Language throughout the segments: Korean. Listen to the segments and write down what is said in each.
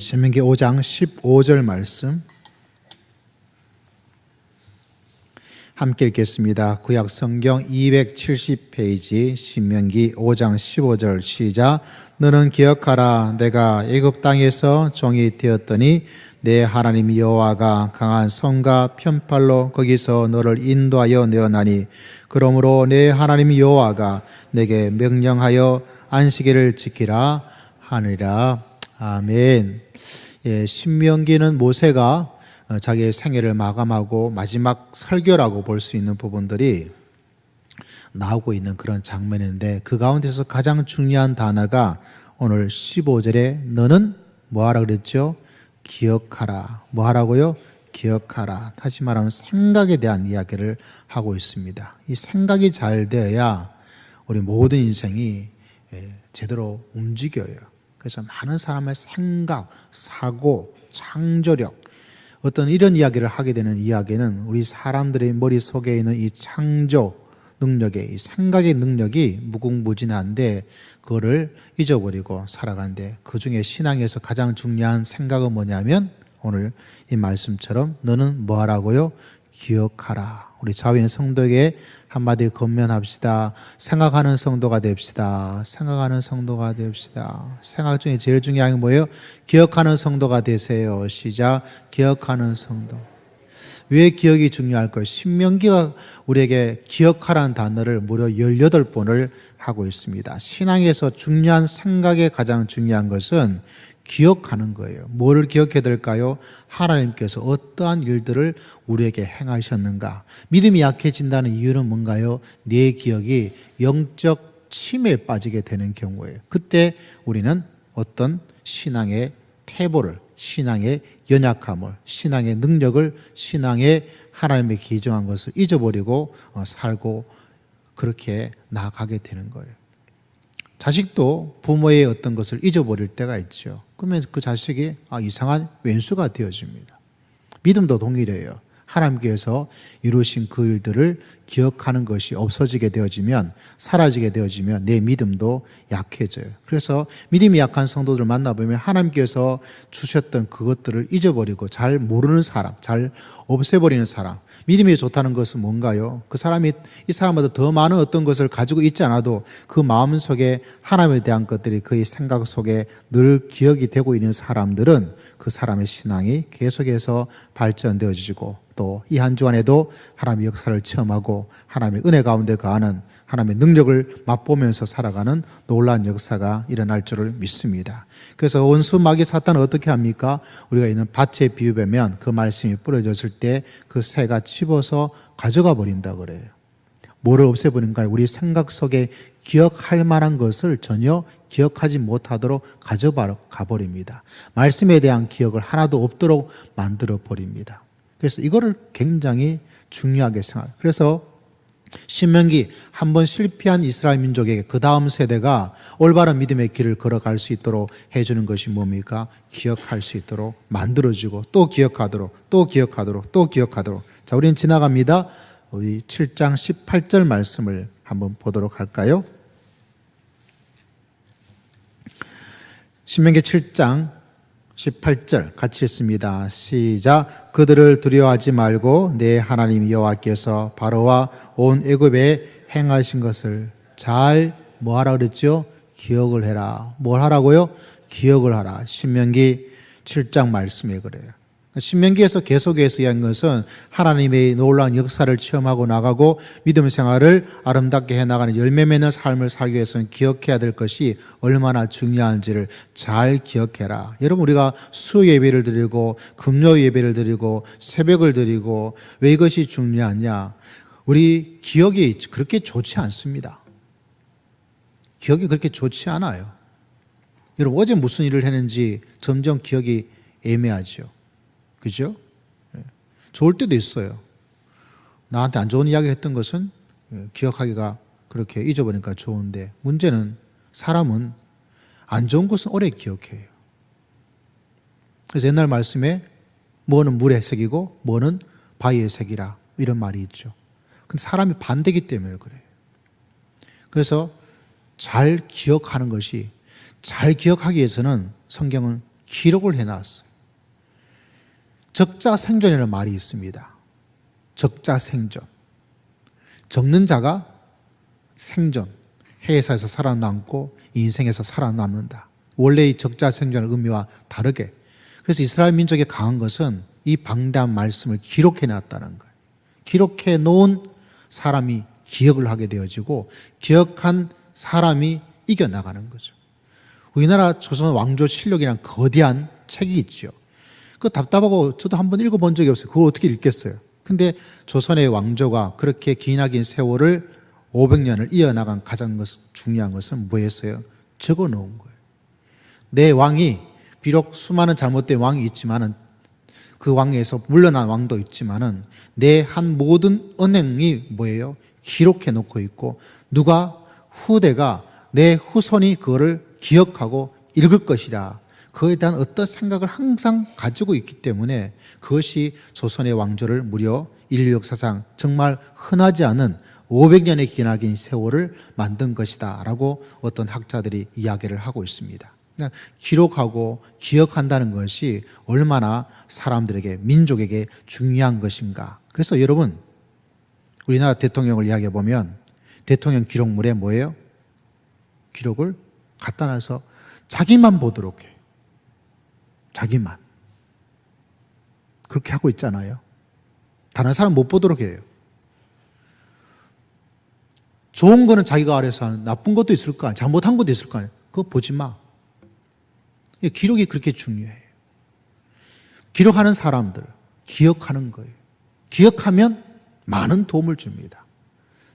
신명기 5장 15절 말씀 함께 읽겠습니다. 구약 성경 270페이지 신명기 5장 15절 시작 너는 기억하라 내가 애굽 땅에서 종이 되었더니 내 하나님 여호와가 강한 성과 편팔로 거기서 너를 인도하여 내어나니 그러므로 내 하나님 여호와가 내게 명령하여 안식일을 지키라 하느니라 아멘. 예, 신명기는 모세가 어, 자기의 생애를 마감하고 마지막 설교라고 볼 수 있는 부분들이 나오고 있는 그런 장면인데 그 가운데서 가장 중요한 단어가 오늘 15절에 너는 뭐 하라 그랬죠? 기억하라. 뭐 하라고요? 기억하라. 다시 말하면 생각에 대한 이야기를 하고 있습니다. 이 생각이 잘 되어야 우리 모든 인생이 예, 제대로 움직여요. 그래서 많은 사람의 생각, 사고, 창조력, 어떤 이런 이야기를 하게 되는 이야기는 우리 사람들의 머릿속에 있는 이 창조 능력의 이 생각의 능력이 무궁무진한데 그거를 잊어버리고 살아가는데 그 중에 신앙에서 가장 중요한 생각은 뭐냐면 오늘 이 말씀처럼 너는 뭐 하라고요? 기억하라. 우리 자위인 성도에게 한마디 건면합시다. 생각하는 성도가 됩시다. 생각하는 성도가 됩시다. 생각 중에 제일 중요한 게 뭐예요? 기억하는 성도가 되세요. 시작. 기억하는 성도. 왜 기억이 중요할까요? 신명기가 우리에게 기억하라는 단어를 무려 18번을 하고 있습니다. 신앙에서 중요한 생각에 가장 중요한 것은 기억하는 거예요. 뭐를 기억해야 될까요? 하나님께서 어떠한 일들을 우리에게 행하셨는가. 믿음이 약해진다는 이유는 뭔가요? 내 기억이 영적 침에 빠지게 되는 경우예요. 그때 우리는 어떤 신앙의 태보를, 신앙의 연약함을, 신앙의 능력을, 신앙의 하나님의 기정한 것을 잊어버리고 어, 살고 그렇게 나아가게 되는 거예요. 자식도 부모의 어떤 것을 잊어버릴 때가 있죠. 그러면 그 자식이 아, 이상한 왼수가 되어집니다. 믿음도 동일해요. 하나님께서 이루신 그 일들을 기억하는 것이 없어지게 되어지면 사라지게 되어지면 내 믿음도 약해져요. 그래서 믿음이 약한 성도들을 만나보면 하나님께서 주셨던 그것들을 잊어버리고 잘 모르는 사람, 잘 없애버리는 사람, 믿음이 좋다는 것은 뭔가요? 그 사람이 이 사람보다 더 많은 어떤 것을 가지고 있지 않아도 그 마음 속에 하나님에 대한 것들이 그의 생각 속에 늘 기억이 되고 있는 사람들은 그 사람의 신앙이 계속해서 발전되어지고 또 이 한 주간에도 하나님의 역사를 체험하고 하나님의 은혜 가운데 거하는 하나님의 능력을 맛보면서 살아가는 놀라운 역사가 일어날 줄을 믿습니다. 그래서 원수 마귀 사탄은 어떻게 합니까? 우리가 있는 밭에 비유하면 그 말씀이 뿌려졌을 때 그 새가 집어서 가져가 버린다 그래요. 뭐를 없애버린가요? 우리 생각 속에 기억할 만한 것을 전혀 기억하지 못하도록 가져가 버립니다. 말씀에 대한 기억을 하나도 없도록 만들어 버립니다. 그래서 이거를 굉장히 중요하게 생각. 그래서 신명기 한 번 실패한 이스라엘 민족에게 그 다음 세대가 올바른 믿음의 길을 걸어갈 수 있도록 해주는 것이 뭡니까? 기억할 수 있도록 만들어주고 또 기억하도록 또 기억하도록 또 기억하도록. 자, 우리는 지나갑니다. 우리 7장 18절 말씀을 한번 보도록 할까요? 신명기 7장 18절 같이 읽습니다. 시작. 그들을 두려워하지 말고 내 하나님 여호와께서 바로와 온 애굽에 행하신 것을 잘 뭐하라 그랬죠? 기억을 해라. 뭘 하라고요? 기억을 하라. 신명기 7장 말씀에 그래요. 신명기에서 계속해서 이야기한 것은 하나님의 놀라운 역사를 체험하고 나가고 믿음 생활을 아름답게 해나가는 열매 맺는 삶을 살기 위해서는 기억해야 될 것이 얼마나 중요한지를 잘 기억해라. 여러분 우리가 수 예배를 드리고 금요 예배를 드리고 새벽을 드리고 왜 이것이 중요하냐? 우리 기억이 그렇게 좋지 않습니다. 기억이 그렇게 좋지 않아요. 여러분 어제 무슨 일을 했는지 점점 기억이 애매하죠. 그죠? 예. 좋을 때도 있어요. 나한테 안 좋은 이야기 했던 것은 예, 기억하기가 그렇게 잊어버리니까 좋은데 문제는 사람은 안 좋은 것은 오래 기억해요. 그래서 옛날 말씀에 뭐는 물의 색이고 뭐는 바위의 색이라 이런 말이 있죠. 근데 사람이 반대기 때문에 그래요. 그래서 잘 기억하는 것이 잘 기억하기 위해서는 성경은 기록을 해놨어요. 적자 생존이라는 말이 있습니다. 적자 생존. 적는 자가 생존. 회사에서 살아남고 인생에서 살아남는다. 원래 이 적자 생존의 의미와 다르게. 그래서 이스라엘 민족이 강한 것은 이 방대한 말씀을 기록해 놨다는 거예요. 기록해 놓은 사람이 기억을 하게 되어지고 기억한 사람이 이겨나가는 거죠. 우리나라 조선 왕조 실력이란 거대한 책이 있죠. 그 답답하고 저도 한 번 읽어본 적이 없어요. 그걸 어떻게 읽겠어요? 근데 조선의 왕조가 그렇게 기나긴 세월을 500년을 이어나간 가장 것- 중요한 것은 뭐였어요? 적어 놓은 거예요. 내 왕이 비록 수많은 잘못된 왕이 있지만은 그 왕에서 물러난 왕도 있지만은 내 한 모든 언행이 뭐예요? 기록해 놓고 있고 누가 후대가 내 후손이 그거를 기억하고 읽을 것이라. 그에 대한 어떤 생각을 항상 가지고 있기 때문에 그것이 조선의 왕조를 무려 인류 역사상 정말 흔하지 않은 500년의 기나긴 세월을 만든 것이다 라고 어떤 학자들이 이야기를 하고 있습니다. 그러니까 기록하고 기억한다는 것이 얼마나 사람들에게 민족에게 중요한 것인가. 그래서 여러분 우리나라 대통령을 이야기해 보면 대통령 기록물에 뭐예요? 기록을 갖다 놔서 자기만 보도록 해. 자기만. 그렇게 하고 있잖아요. 다른 사람 못 보도록 해요. 좋은 거는 자기가 알아서 하는 나쁜 것도 있을 거 아니야. 잘못한 것도 있을 거 아니야. 그거 보지 마. 기록이 그렇게 중요해요. 기록하는 사람들, 기억하는 거예요. 기억하면 많은 도움을 줍니다.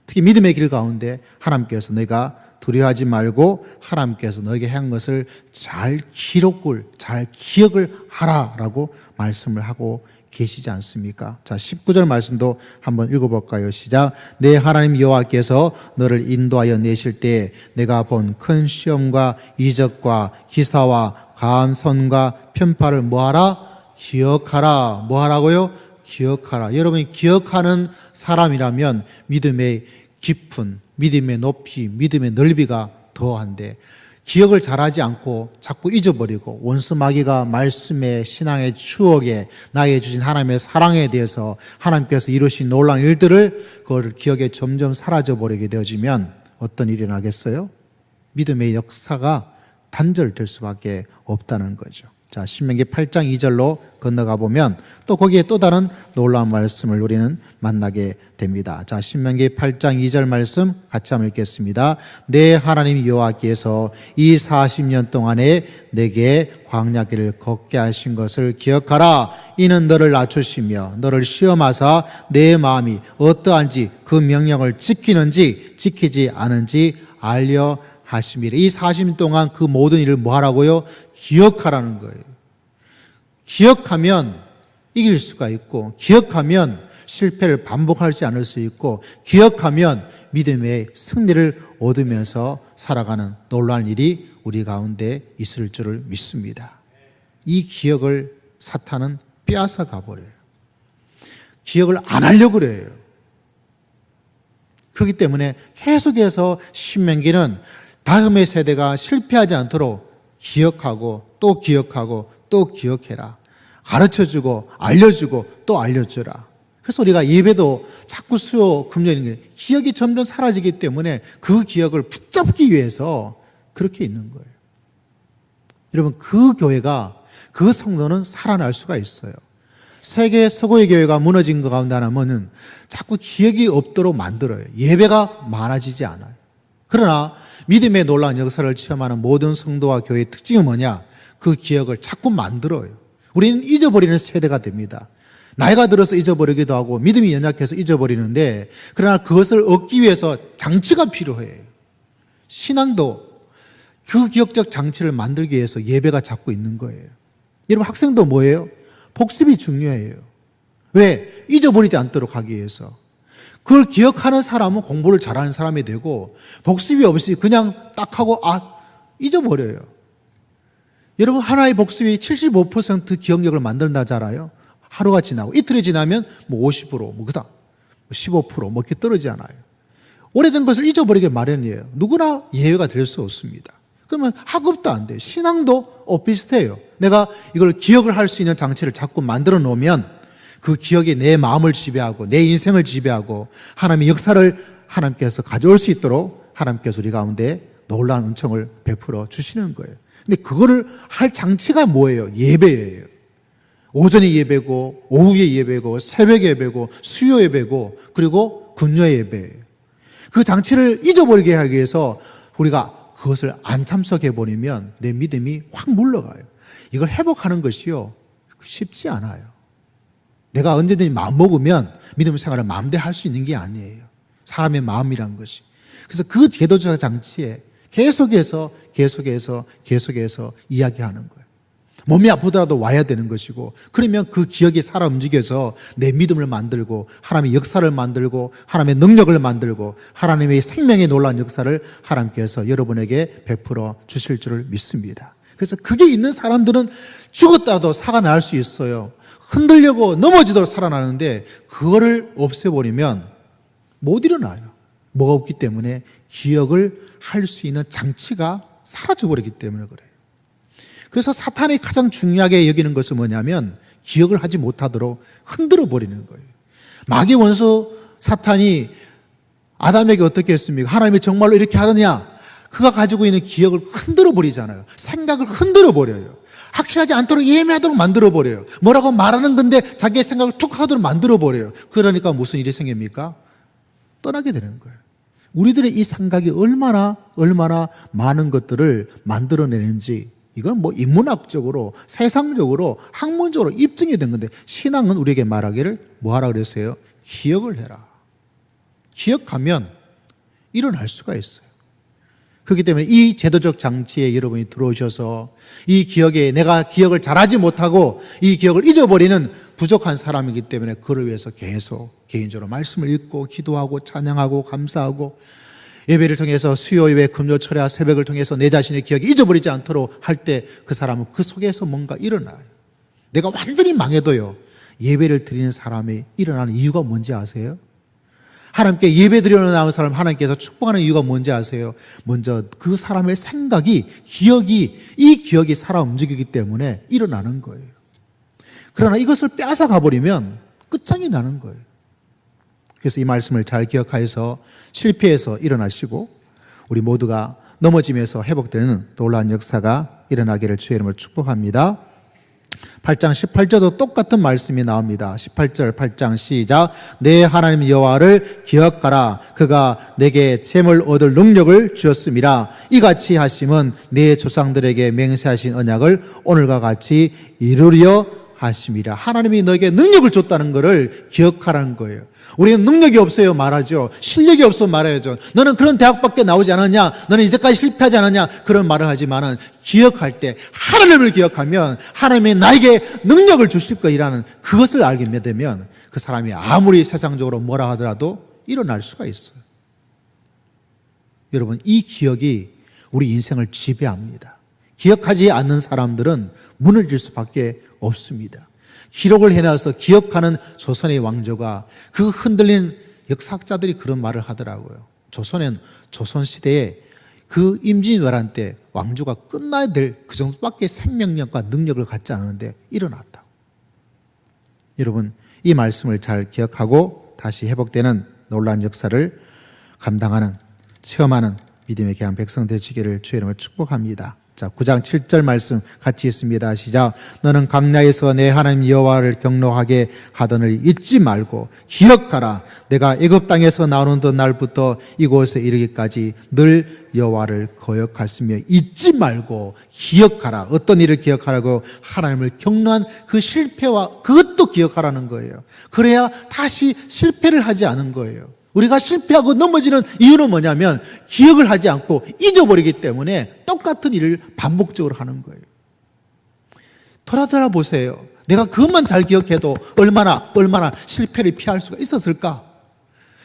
특히 믿음의 길 가운데 하나님께서 내가 두려워하지 말고 하나님께서 너에게 한 것을 잘 기록을, 잘 기억을 하라라고 말씀을 하고 계시지 않습니까? 자, 19절 말씀도 한번 읽어 볼까요? 시작. 내 하나님 여호와께서 너를 인도하여 내실 때 내가 본 큰 시험과 이적과 기사와 감선과 편파를 뭐하라? 기억하라. 뭐하라고요? 기억하라. 여러분이 기억하는 사람이라면 믿음의 깊은, 믿음의 높이, 믿음의 넓이가 더한데 기억을 잘하지 않고 자꾸 잊어버리고 원수 마귀가 말씀의 신앙의 추억에 나에게 주신 하나님의 사랑에 대해서 하나님께서 이루신 놀라운 일들을 그거를 기억에 점점 사라져 버리게 되어지면 어떤 일이 나겠어요? 믿음의 역사가 단절될 수밖에 없다는 거죠. 자, 신명기 8장 2절로 건너가 보면 또 거기에 또 다른 놀라운 말씀을 우리는 만나게 됩니다. 자, 신명기 8장 2절 말씀 같이 한번 읽겠습니다. 내 하나님 여호와께서 이 40년 동안에 내게 광야길을 걷게 하신 것을 기억하라. 이는 너를 낮추시며 너를 시험하사 내 마음이 어떠한지 그 명령을 지키는지 지키지 않은지 알려 하심이라. 이 40년 동안 그 모든 일을 뭐 하라고요? 기억하라는 거예요. 기억하면 이길 수가 있고, 기억하면 실패를 반복하지 않을 수 있고, 기억하면 믿음의 승리를 얻으면서 살아가는 놀라운 일이 우리 가운데 있을 줄을 믿습니다. 이 기억을 사탄은 빼앗아 가버려요. 기억을 안 하려고 그래요. 그렇기 때문에 계속해서 신명기는 다음의 세대가 실패하지 않도록 기억하고 또 기억하고 또 기억해라. 가르쳐 주고 알려주고 또 알려주라. 그래서 우리가 예배도 자꾸 수요 금요일인 게 기억이 점점 사라지기 때문에 그 기억을 붙잡기 위해서 그렇게 있는 거예요. 여러분 그 교회가 그 성도는 살아날 수가 있어요. 세계 서구의 교회가 무너진 것 가운데 하나는 자꾸 기억이 없도록 만들어요. 예배가 많아지지 않아요. 그러나 믿음의 놀라운 역사를 체험하는 모든 성도와 교회의 특징이 뭐냐? 그 기억을 자꾸 만들어요. 우리는 잊어버리는 세대가 됩니다. 나이가 들어서 잊어버리기도 하고 믿음이 연약해서 잊어버리는데 그러나 그것을 얻기 위해서 장치가 필요해요. 신앙도 그 기억적 장치를 만들기 위해서 예배가 자꾸 있는 거예요. 여러분 학생도 뭐예요? 복습이 중요해요. 왜? 잊어버리지 않도록 하기 위해서. 그걸 기억하는 사람은 공부를 잘하는 사람이 되고 복습이 없이 그냥 딱 하고 아 잊어버려요. 여러분 하나의 복습이 75% 기억력을 만든다잖아요. 하루가 지나고 이틀이 지나면 뭐 50%, 뭐 그다, 15%, 뭐 이렇게 떨어지잖아요. 오래된 것을 잊어버리게 마련이에요. 누구나 예외가 될 수 없습니다. 그러면 학업도 안 돼요. 신앙도 어, 비슷해요. 내가 이걸 기억을 할 수 있는 장치를 자꾸 만들어 놓으면 그 기억이 내 마음을 지배하고 내 인생을 지배하고 하나님의 역사를 하나님께서 가져올 수 있도록 하나님께서 우리 가운데 놀라운 은총을 베풀어 주시는 거예요. 근데 그거를 할 장치가 뭐예요? 예배예요. 오전에 예배고, 오후에 예배고, 새벽 예배고, 수요 예배고, 그리고 금요 예배예요. 그 장치를 잊어버리게 하기 위해서 우리가 그것을 안 참석해 버리면 내 믿음이 확 물러가요. 이걸 회복하는 것이요. 쉽지 않아요. 내가 언제든지 마음 먹으면 믿음 생활을 마음대로 할 수 있는 게 아니에요. 사람의 마음이란 것이. 그래서 그 제도적 장치에 계속해서, 계속해서, 계속해서 이야기하는 거예요. 몸이 아프더라도 와야 되는 것이고, 그러면 그 기억이 살아 움직여서 내 믿음을 만들고, 하나님의 역사를 만들고, 하나님의 능력을 만들고, 하나님의 생명의 놀라운 역사를 하나님께서 여러분에게 베풀어 주실 줄을 믿습니다. 그래서 그게 있는 사람들은 죽었다도 살아날 수 있어요. 흔들려고 넘어지도록 살아나는데, 그거를 없애버리면 못 일어나요. 뭐가 없기 때문에 기억을 할 수 있는 장치가 사라져버리기 때문에 그래요. 그래서 사탄이 가장 중요하게 여기는 것은 뭐냐면 기억을 하지 못하도록 흔들어 버리는 거예요. 마귀 원수 사탄이 아담에게 어떻게 했습니까? 하나님이 정말로 이렇게 하느냐? 그가 가지고 있는 기억을 흔들어 버리잖아요. 생각을 흔들어 버려요. 확실하지 않도록 예매하도록 만들어 버려요. 뭐라고 말하는 건데 자기의 생각을 툭 하도록 만들어 버려요. 그러니까 무슨 일이 생깁니까? 떠나게 되는 거예요. 우리들의 이 생각이 얼마나 얼마나 많은 것들을 만들어내는지 이건 뭐 인문학적으로 세상적으로 학문적으로 입증이 된 건데 신앙은 우리에게 말하기를 뭐하라 그랬어요? 기억을 해라. 기억하면 일어날 수가 있어요. 그렇기 때문에 이 제도적 장치에 여러분이 들어오셔서 이 기억에 내가 기억을 잘하지 못하고 이 기억을 잊어버리는 부족한 사람이기 때문에 그를 위해서 계속 개인적으로 말씀을 읽고 기도하고 찬양하고 감사하고 예배를 통해서 수요 예배, 금요 철야 새벽을 통해서 내 자신의 기억이 잊어버리지 않도록 할 때 그 사람은 그 속에서 뭔가 일어나요. 내가 완전히 망해도요. 예배를 드리는 사람이 일어나는 이유가 뭔지 아세요? 하나님께 예배 드리러 나온 사람 하나님께서 축복하는 이유가 뭔지 아세요? 먼저 그 사람의 생각이 기억이 이 기억이 살아 움직이기 때문에 일어나는 거예요. 그러나 이것을 빼앗아 버리면 끝장이 나는 거예요. 그래서 이 말씀을 잘 기억하여서 실패해서 일어나시고 우리 모두가 넘어지면서 회복되는 놀라운 역사가 일어나기를 주의 이름으로 축복합니다. 8장 18절도 똑같은 말씀이 나옵니다. 18절 8장 시작 내 하나님 여호와를 기억하라 그가 내게 잼을 얻을 능력을 주었음이라 이같이 하심은 내 조상들에게 맹세하신 언약을 오늘과 같이 이루려 하심이라 하나님이 너에게 능력을 줬다는 것을 기억하라는 거예요. 우리는 능력이 없어요 말하죠. 실력이 없어 말해야죠. 너는 그런 대학밖에 나오지 않았냐? 너는 이제까지 실패하지 않았냐? 그런 말을 하지만은 기억할 때 하나님을 기억하면 하나님이 나에게 능력을 주실 거이라는 그것을 알게 되면 그 사람이 아무리 세상적으로 뭐라 하더라도 일어날 수가 있어요. 여러분 이 기억이 우리 인생을 지배합니다. 기억하지 않는 사람들은 무너질 수밖에 없습니다. 기록을 해놔서 기억하는 조선의 왕조가 그 흔들린 역사학자들이 그런 말을 하더라고요. 조선은 조선시대에 그 임진왜란 때 왕조가 끝나야 될 그 정도밖에 생명력과 능력을 갖지 않았는데 일어났다. 여러분, 이 말씀을 잘 기억하고 다시 회복되는 놀라운 역사를 감당하는, 체험하는 믿음의 귀한 백성 되시기를 주의 이름으로 축복합니다. 자, 9장 7절 말씀 같이 있습니다. 시작. 너는 강야에서 내 하나님 여호와를 경노하게 하던을 잊지 말고 기억하라. 내가 애굽 땅에서 나오는 날부터 이곳에 이르기까지 늘 여호와를 거역하시며 잊지 말고 기억하라. 어떤 일을 기억하라고 하나님을 경노한 그 실패와 그것도 기억하라는 거예요. 그래야 다시 실패를 하지 않은 거예요. 우리가 실패하고 넘어지는 이유는 뭐냐면 기억을 하지 않고 잊어버리기 때문에 똑같은 일을 반복적으로 하는 거예요. 돌아돌아 보세요. 내가 그것만 잘 기억해도 얼마나, 얼마나 실패를 피할 수가 있었을까?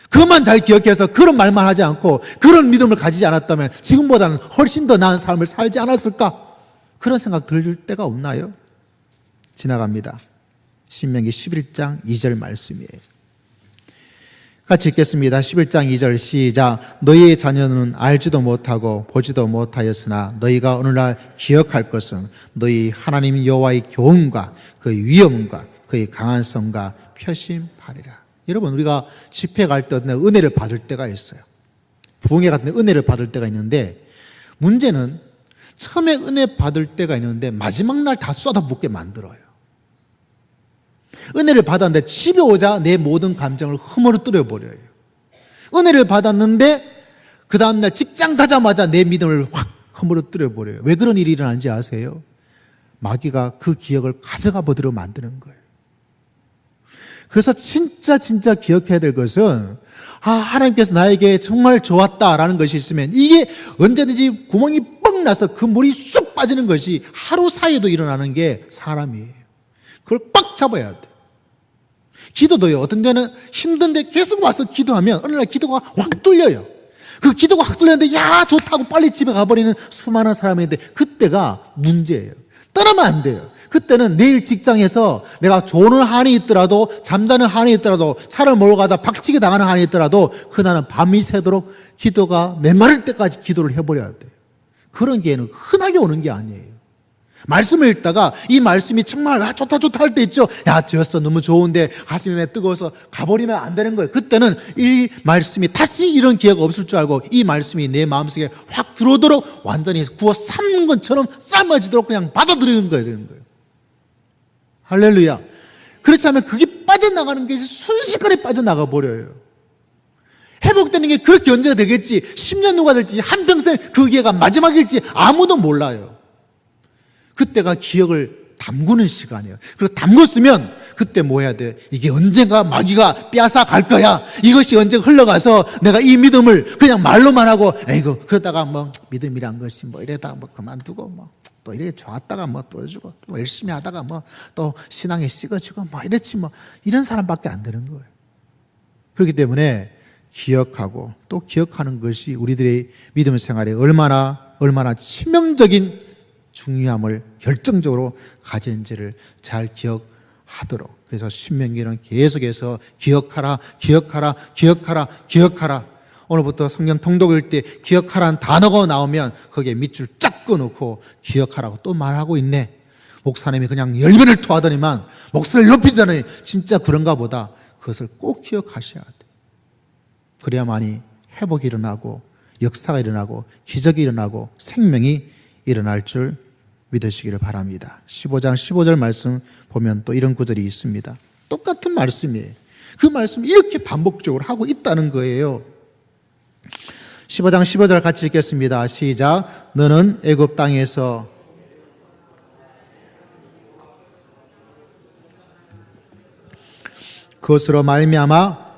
그것만 잘 기억해서 그런 말만 하지 않고 그런 믿음을 가지지 않았다면 지금보다는 훨씬 더 나은 삶을 살지 않았을까? 그런 생각 들 때가 없나요? 지나갑니다. 신명기 11장 2절 말씀이에요. 같이 읽겠습니다. 11장 2절 시작. 너희의 자녀는 알지도 못하고 보지도 못하였으나 너희가 오늘날 기억할 것은 너희 하나님 여호와의 교훈과 그의 위엄과 그의 강한 성과 표심하리라. 여러분 우리가 집회 갈 때 은혜를 받을 때가 있어요. 부흥회 같은 데 은혜를 받을 때가 있는데 문제는 처음에 은혜 받을 때가 있는데 마지막 날 다 쏟아붓게 만들어요. 은혜를 받았는데 집에 오자 내 모든 감정을 허물어뜨려 버려요. 은혜를 받았는데 그 다음날 직장 가자마자 내 믿음을 확 허물어뜨려 버려요. 왜 그런 일이 일어나는지 아세요? 마귀가 그 기억을 가져가 보도록 만드는 거예요. 그래서 진짜 진짜 기억해야 될 것은 아 하나님께서 나에게 정말 좋았다라는 것이 있으면 이게 언제든지 구멍이 뻥 나서 그 물이 쑥 빠지는 것이 하루 사이에도 일어나는 게 사람이에요. 그걸 꽉 잡아야 돼. 기도도요. 어떤 데는 힘든데 계속 와서 기도하면 어느 날 기도가 확 뚫려요. 그 기도가 확 뚫렸는데 야 좋다고 빨리 집에 가버리는 수많은 사람인데 그때가 문제예요. 떠나면 안 돼요. 그때는 내일 직장에서 내가 조는 한이 있더라도 잠자는 한이 있더라도 차를 몰고 가다 박치기 당하는 한이 있더라도 그날은 밤이 새도록 기도가 메마를 때까지 기도를 해버려야 돼요. 그런 기회는 흔하게 오는 게 아니에요. 말씀을 읽다가 이 말씀이 정말 아 좋다 좋다 할 때 있죠. 야 되었어 너무 좋은데 가슴이 뜨거워서 가버리면 안 되는 거예요. 그때는 이 말씀이 다시 이런 기회가 없을 줄 알고 이 말씀이 내 마음속에 확 들어오도록 완전히 구워 삶는 것처럼 삶아지도록 그냥 받아들이는 거예요. 이런 거예요. 할렐루야. 그렇지 않으면 그게 빠져나가는 게 순식간에 빠져나가 버려요. 회복되는 게 그렇게 언제가 되겠지? 10년 후가 될지 한평생 그 기회가 마지막일지 아무도 몰라요. 그때가 기억을 담그는 시간이에요. 그리고 담궜으면 그때 뭐 해야 돼? 이게 언젠가 마귀가 빼앗아 갈 거야. 이것이 언제 흘러가서 내가 이 믿음을 그냥 말로만 하고, 에이구, 그러다가 뭐 믿음이란 것이 뭐 이래다가 뭐 그만두고 뭐 또 이래 좋았다가 뭐또 주고 또 열심히 하다가 뭐 또 신앙에 식어지고 뭐 이랬지 뭐 이런 사람밖에 안 되는 거예요. 그렇기 때문에 기억하고 또 기억하는 것이 우리들의 믿음 생활에 얼마나 얼마나 치명적인 중요함을 결정적으로 가진지를 잘 기억하도록. 그래서 신명기는 계속해서 기억하라 기억하라 기억하라 기억하라. 오늘부터 성경 통독 일 때 기억하라는 단어가 나오면 거기에 밑줄 쫙 끊어놓고 기억하라고 또 말하고 있네. 목사님이 그냥 열변을 토하더니만 목소리를 높이더니 진짜 그런가 보다. 그것을 꼭 기억하셔야 돼. 그래야만이 회복이 일어나고 역사가 일어나고 기적이 일어나고 생명이 일어날 줄 믿으시기를 바랍니다. 15장 15절 말씀 보면 또 이런 구절이 있습니다. 똑같은 말씀이에요. 그 말씀 이렇게 반복적으로 하고 있다는 거예요. 15장 15절 같이 읽겠습니다. 시작. 너는 애굽 땅에서 그것으로 말미암아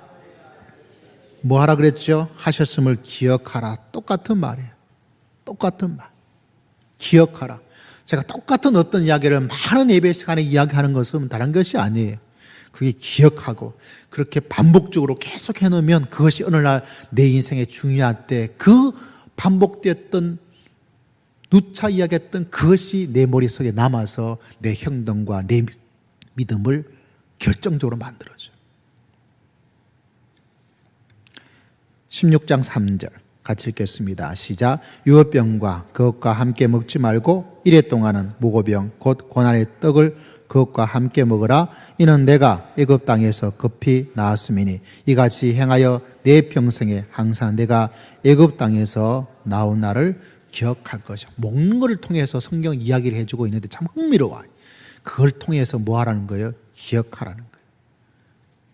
뭐 하라 그랬죠? 하셨음을 기억하라. 똑같은 말이에요. 똑같은 말. 기억하라. 제가 똑같은 어떤 이야기를 많은 예배 시간에 이야기하는 것은 다른 것이 아니에요. 그게 기억하고 그렇게 반복적으로 계속 해놓으면 그것이 어느 날 내 인생에 중요할 때그 반복되었던 누차 이야기했던 그것이 내 머릿속에 남아서 내 행동과 내 믿음을 결정적으로 만들어줘요. 16장 3절 같이 읽겠습니다. 시작. 유업병과 그것과 함께 먹지 말고 이래 동안은 무고병 곧 고난의 떡을 그것과 함께 먹으라. 이는 내가 애굽 땅에서 급히 나왔음이니 이같이 행하여 내 평생에 항상 내가 애굽 땅에서 나온 날을 기억할 것이야. 먹는 것을 통해서 성경 이야기를 해주고 있는데 참 흥미로워요. 그걸 통해서 뭐 하라는 거예요? 기억하라는 거예요.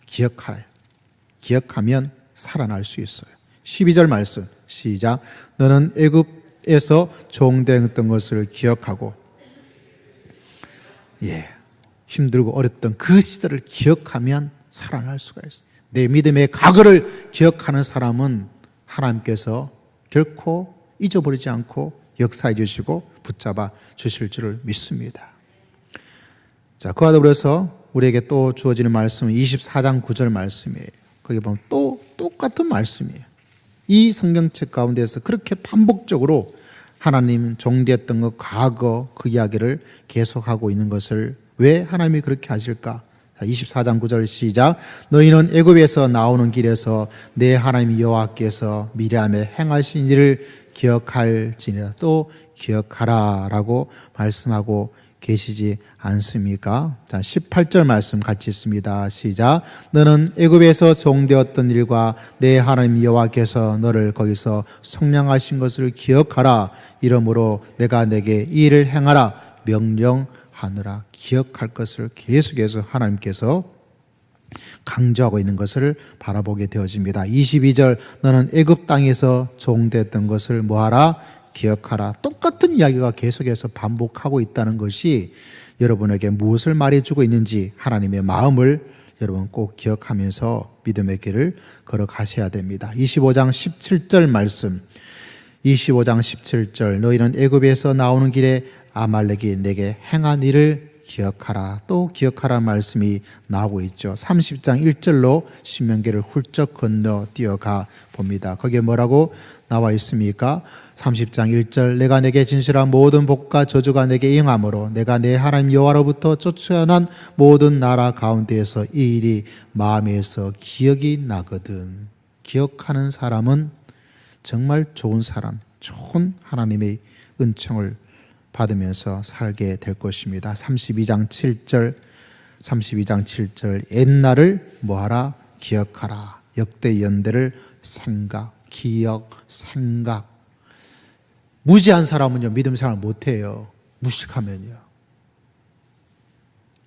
기억하라. 기억하면 살아날 수 있어요. 12절 말씀 시작. 너는 애굽에서 종되었던 것을 기억하고 예. 힘들고 어렸던 그 시절을 기억하면 살아날 수가 있어요. 내 믿음의 과거를 기억하는 사람은 하나님께서 결코 잊어버리지 않고 역사해 주시고 붙잡아 주실 줄을 믿습니다. 자, 그와 더불어서 우리에게 또 주어지는 말씀은 24장 9절 말씀이에요. 거기 보면 또 똑같은 말씀이에요. 이 성경책 가운데서 그렇게 반복적으로 하나님 종되었던 것 과거 그 이야기를 계속하고 있는 것을 왜 하나님이 그렇게 하실까 자, 24장 9절 시작. 너희는 애굽에서 나오는 길에서 내 하나님 여호와께서 미리암에 행하신 일을 기억할지니라 또 기억하라라고 말씀하고 계시지 않습니까? 자, 18절 말씀 같이 있습니다. 시작. 너는 애굽에서 종되었던 일과 내 하나님 여호와께서 너를 거기서 성량하신 것을 기억하라. 이러므로 내가 내게 이 일을 행하라 명령하느라 기억할 것을 계속해서 하나님께서 강조하고 있는 것을 바라보게 되어집니다. 22절 너는 애굽 땅에서 종됐던 것을 뭐하라 기억하라. 똑같은 이야기가 계속해서 반복하고 있다는 것이 여러분에게 무엇을 말해주고 있는지 하나님의 마음을 여러분 꼭 기억하면서 믿음의 길을 걸어가셔야 됩니다. 25장 17절 말씀. 25장 17절 너희는 애굽에서 나오는 길에 아말렉이 내게 행한 일을 기억하라 또 기억하라 말씀이 나오고 있죠. 30장 1절로 신명기를 훌쩍 건너 뛰어가 봅니다. 거기에 뭐라고 나와 있습니까? 30장 1절 내가 내게 진실한 모든 복과 저주가 내게 임함으로 내가 내 하나님 여호와로부터 쫓아난 모든 나라 가운데에서 이 일이 마음에서 기억이 나거든. 기억하는 사람은 정말 좋은 사람, 좋은 하나님의 은총을 받으면서 살게 될 것입니다. 32장 7절, 32장 7절, 옛날을 뭐하라? 기억하라. 역대 연대를 생각, 기억, 생각. 무지한 사람은요, 믿음 생활 못해요. 무식하면요.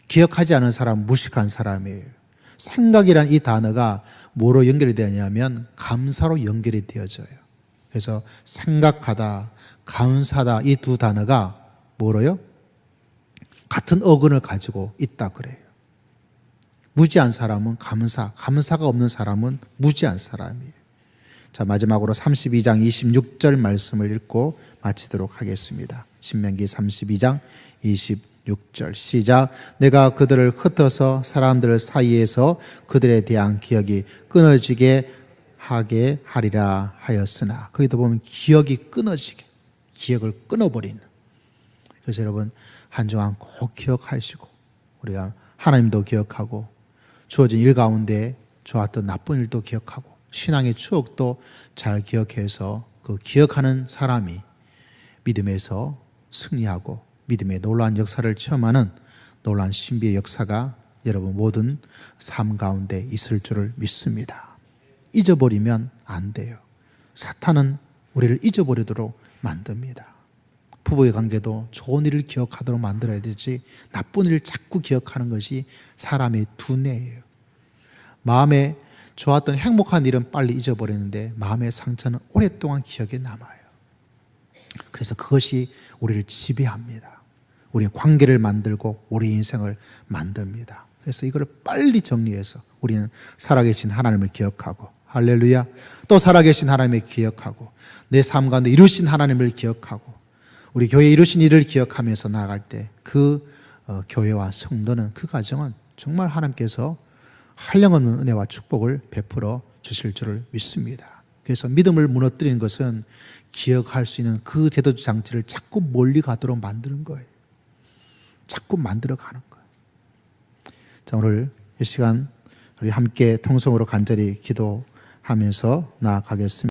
기억하지 않은 사람 무식한 사람이에요. 생각이란 이 단어가 뭐로 연결이 되냐면 감사로 연결이 되어져요. 그래서 생각하다, 감사다 이 두 단어가 뭐로요? 같은 어근을 가지고 있다 그래요. 무지한 사람은 감사, 감사가 없는 사람은 무지한 사람이에요. 자, 마지막으로 32장 26절 말씀을 읽고 마치도록 하겠습니다. 신명기 32장 26절 시작. 내가 그들을 흩어서 사람들 사이에서 그들에 대한 기억이 끊어지게 하게 하리라 하였으나 거기도 보면 기억이 끊어지게 기억을 끊어버리는 그래서 여러분 한 주간 꼭 기억하시고 우리가 하나님도 기억하고 주어진 일 가운데 좋았던 나쁜 일도 기억하고 신앙의 추억도 잘 기억해서 그 기억하는 사람이 믿음에서 승리하고 믿음의 놀라운 역사를 체험하는 놀라운 신비의 역사가 여러분 모든 삶 가운데 있을 줄을 믿습니다. 잊어버리면 안 돼요. 사탄은 우리를 잊어버리도록 만듭니다. 부부의 관계도 좋은 일을 기억하도록 만들어야 되지 나쁜 일을 자꾸 기억하는 것이 사람의 두뇌예요. 마음에 좋았던 행복한 일은 빨리 잊어버리는데 마음의 상처는 오랫동안 기억에 남아요. 그래서 그것이 우리를 지배합니다. 우리의 관계를 만들고 우리 인생을 만듭니다. 그래서 이걸 빨리 정리해서 우리는 살아계신 하나님을 기억하고 할렐루야. 또 살아계신 하나님을 기억하고 내 삶 가운데 이루신 하나님을 기억하고 우리 교회 이루신 일을 기억하면서 나아갈 때 그 교회와 성도는 그 가정은 정말 하나님께서 한량없는 은혜와 축복을 베풀어 주실 줄을 믿습니다. 그래서 믿음을 무너뜨리는 것은 기억할 수 있는 그 제도주 장치를 자꾸 멀리 가도록 만드는 거예요. 자꾸 만들어 가는 거예요. 자, 오늘 이 시간 우리 함께 통성으로 간절히 기도하면서 나아가겠습니다.